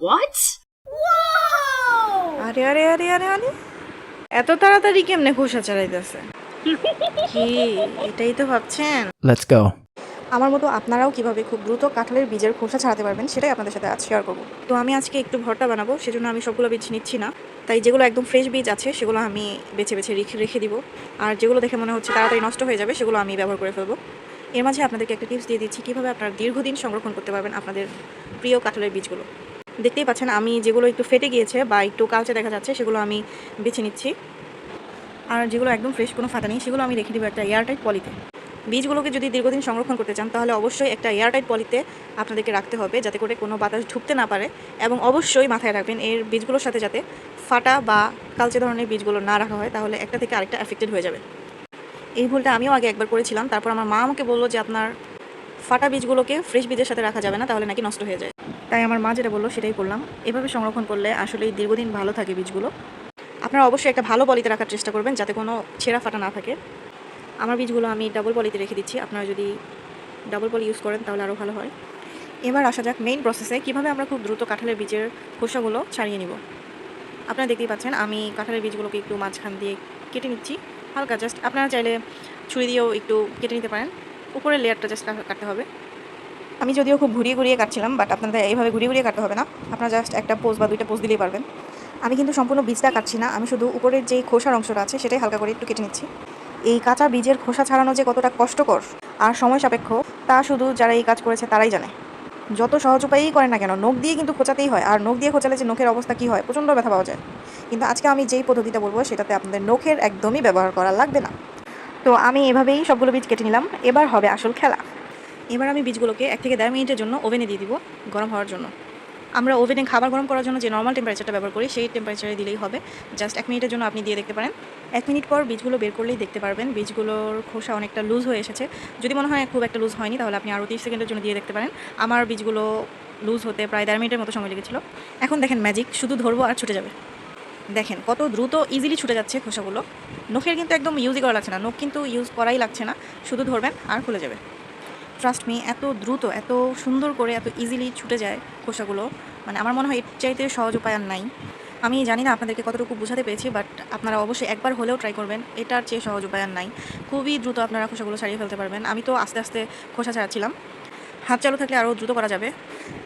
What? আরে আরে আরে আরে আরে। এত তাড়াতাড়ি কেমনে খোসা চালাইতেছে? কি এটাই তো ভাবছেন? Let's go. আমার মতো আপনারাও কীভাবে খুব দ্রুত কাঁঠালের বীজের খোসা ছাড়াতে পারবেন সেটাই আপনাদের সাথে আজ শেয়ার করব। তো আমি আজকে একটু ভর্তা বানাবো সেজন্য আমি সবগুলো বীজ নিচ্ছি না। তাই যেগুলো একদম ফ্রেশ বীজ আছে সেগুলো আমি বেছে বেছে রেখে রেখে দিব। আর যেগুলো দেখে মনে হচ্ছে তাড়াতাড়ি নষ্ট হয়ে যাবে সেগুলো আমি ব্যবহার করে ফেলব। এর মাঝে আপনাদেরকে একটা টিপস দিয়ে দিচ্ছি কীভাবে আপনারা দীর্ঘদিন সংরক্ষণ করতে পারবেন আপনাদের প্রিয় কাঁঠালের বীজগুলো। দেখতেই পাচ্ছেন, আমি যেগুলো একটু ফেটে গিয়েছে বা একটু কালচে দেখা যাচ্ছে, সেগুলো আমি বেছে নিচ্ছি। আর যেগুলো একদম ফ্রেশ কোনো ফাটা নেই, সেগুলো আমি রেখে দেবো একটা এয়ারটাইট পলিতে বীজগুলোকে যদি দীর্ঘদিন সংরক্ষণ করতে চান, তাহলে অবশ্যই একটা এয়ারটাইট পলিতে আপনাদেরকে রাখতে হবে, যাতে করে কোনো বাতাস ঢুকতে না পারে এবং অবশ্যই মাথায় রাখবেন, এর বীজগুলোর সাথে যাতে ফাটা বা কালচে ধরনের বীজগুলো না রাখা হয়, তাহলে একটা থেকে আরেকটা এফেক্টেড হয়ে যাবে। এই ভুলটা আমিও আগে একবার করেছিলাম, তারপর আমার মা আমাকে বলল যে আপনার ফাটা বীজগুলোকে ফ্রেশ বীজের সাথে রাখা যাবে না, তাহলে নাকি নষ্ট হয়ে যায়। তাই আমার মা যেটা বলল সেটাই করলাম। এভাবে সংরক্ষণ করলে আসলেই দীর্ঘদিন ভালো থাকে বীজগুলো। আপনারা অবশ্যই একটা ভালো পলিতে রাখার চেষ্টা করবেন যাতে কোনো ছেঁড়া ফাটা না থাকে। আমার বীজগুলো আমি ডাবল পলিতে রেখে দিচ্ছি। আপনারা যদি ডাবল পলি ইউজ করেন তাহলে আরও ভালো হয়। এবার আসা যাক মেইন প্রসেসে কীভাবে আমরা খুব দ্রুত কাঁঠালের বীজের খোসাগুলো ছাড়িয়ে নিব। আপনারা দেখতেই পাচ্ছেন আমি কাঁঠালের বীজগুলোকে একটু মাঝখান দিয়ে কেটে নিচ্ছি। হালকা জাস্ট আপনারা চাইলে ছুরি দিয়েও একটু কেটে নিতে পারেন। উপরের লেয়ারটা জাস্ট কাটতে হবে। আমি যদিও খুব ঘুরিয়ে ঘুরিয়ে কাটছিলাম বাট আপনাদের এইভাবে ঘুরিয়ে ঘুরিয়ে কাটতে হবে না। আপনারা জাস্ট একটা পোজ বা দুইটা পোজ দিলেই পারবেন। আমি কিন্তু সম্পূর্ণ বীজটা কাটছি না, আমি শুধু উপরের যেই খোসার অংশটা আছে, সেটাই হালকা করে একটু কেটে নিচ্ছি। এই কাঁচা বীজের খোসা ছাড়ানো যে কতটা কষ্টকর আর সময় সাপেক্ষ, তা শুধু যারা এই কাজ করেছে তারাই জানে। যত সহজ উপায়েই করে না কেন, নখ দিয়ে কিন্তু খোঁচাতেই হয়, আর নখ দিয়ে খোঁচালে যে নখের অবস্থা কী হয়, প্রচণ্ড ব্যথা পাওয়া যায়। কিন্তু আজকে আমি যেই পদ্ধতিটা বলব, সেটাতে আপনাদের নখের একদমই ব্যবহার করা লাগবে না। তো আমি এভাবেই সবগুলো বীজ কেটে নিলাম, এবার হবে আসল খেলা। এবার আমি বীজগুলোকে এক থেকে দেড় মিনিটের জন্য ওভেনে দিয়ে দিব গরম হওয়ার জন্য। আমরা ওভেনে খাবার গরম করার জন্য যে নর্মাল টেম্পারেচারটা ব্যবহার করি, সেই টেম্পারেচারে দিলেই হবে। জাস্ট এক মিনিটের জন্য আপনি দিয়ে দেখতে পারেন। এক মিনিট পর বীজগুলো বের করলেই দেখতে পারবেন, বীজগুলোর খোসা অনেকটা লুজ হয়ে এসেছে। যদি মনে হয় খুব একটা লুজ হয়নি, তাহলে আপনি আরও তিরিশ সেকেন্ডের জন্য দিয়ে দেখতে পারেন। আমার বীজগুলো লুজ হতে প্রায় দেড় মিনিটের মতো সময় লেগেছিল। এখন দেখেন ম্যাজিক শুধু ধরবো আর ছুটে যাবে। দেখেন কত দ্রুত ইজিলি ছুটে যাচ্ছে খোসাগুলো। নখের কিন্তু একদম ইউজই করা লাগছে না। নখ কিন্তু ইউজ করাই লাগছে না। শুধু ধরবেন আর খুলে যাবে। ট্রাস্ট মি এত দ্রুত, এত সুন্দর করে, এত ইজিলি ছুটে যায় খোসাগুলো। মানে আমার মনে হয় এর চাইতে সহজ উপায় আর নাই। আমি জানি না আপনাদেরকে কতটুকু বোঝাতে পেরেছি বাট আপনারা অবশ্যই একবার হলেও ট্রাই করবেন। এটার চেয়ে সহজ উপায় আর নাই। খুবই দ্রুত আপনারা খোসাগুলো ছাড়িয়ে ফেলতে পারবেন। আমি তো আস্তে আস্তে খোসা ছাড়াচ্ছিলাম। হাত চালু থাকলে আরও দ্রুত করা যাবে।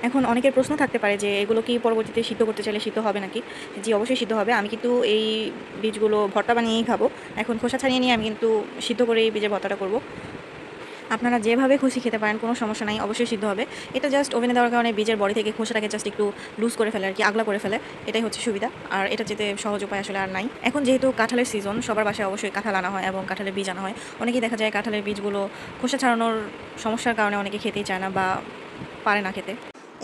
এখন অনেকের প্রশ্ন থাকতে পারে যে, এগুলো কি পরবর্তীতে সিদ্ধ করতে চাইলে সিদ্ধ হবে নাকি? জি, অবশ্যই সিদ্ধ হবে। আমি কিন্তু এই বীজগুলো ভর্তা বানিয়েই খাব। এখন খোসা ছাড়িয়ে নিয়ে আমি কিন্তু সিদ্ধ করে এই বীজের ভর্তাটা করব। আপনারা যেভাবে খুশি খেতে পারেন, কোনো সমস্যা নাই, অবশ্যই সিদ্ধ হবে। এটা জাস্ট ওভেনে দেওয়ার কারণে বীজের বডি থেকে খোসাটাকে জাস্ট একটু লুজ করে ফেলে আর কি, আগলা করে ফেলে। এটাই হচ্ছে সুবিধা। আর এটা যেতে সহজ উপায় আসলে আর নাই। এখন যেহেতু কাঁঠালের সিজন সবার বাসায় অবশ্যই কাঁঠাল আনা হয় এবং কাঁঠালের বীজ আনা হয়। অনেকেই দেখা যায় কাঁঠালের বীজগুলো খোসা ছাড়ানোর সমস্যার কারণে অনেকে খেতেই চায় না বা পারে না খেতে।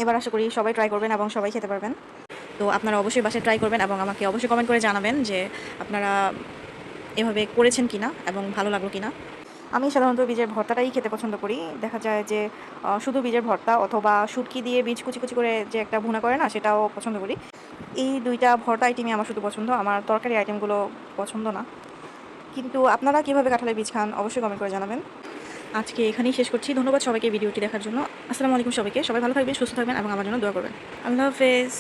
এবার আশা করি সবাই ট্রাই করবেন এবং সবাই খেতে পারবেন। তো আপনারা অবশ্যই বাসায় ট্রাই করবেন এবং আমাকে অবশ্যই কমেন্ট করে জানাবেন যে আপনারা এভাবে করেছেন কিনা এবং ভালো লাগল কিনা। আমি সাধারণত বীজের ভর্তাটাই খেতে পছন্দ করি। দেখা যায় যে শুধু বীজের ভর্তা অথবা শুটকি দিয়ে বীজ কুচি কুচি করে যে একটা ভুনা করে না, সেটাও পছন্দ করি। এই দুইটা ভর্তা আইটেমই আমার শুধু পছন্দ, আমার তরকারি আইটেমগুলো পছন্দ না। কিন্তু আপনারা কীভাবে কাঁঠালের বীজ খান অবশ্যই কমেন্ট করে জানাবেন। আজকে এখানেই শেষ করছি, ধন্যবাদ সবাইকে ভিডিওটি দেখার জন্য। আসসালামু আলাইকুম সবাইকে, সবাই ভালো থাকবেন, সুস্থ থাকবেন এবং আমার জন্য দোয়া করবেন। আল্লাহ হাফেজ।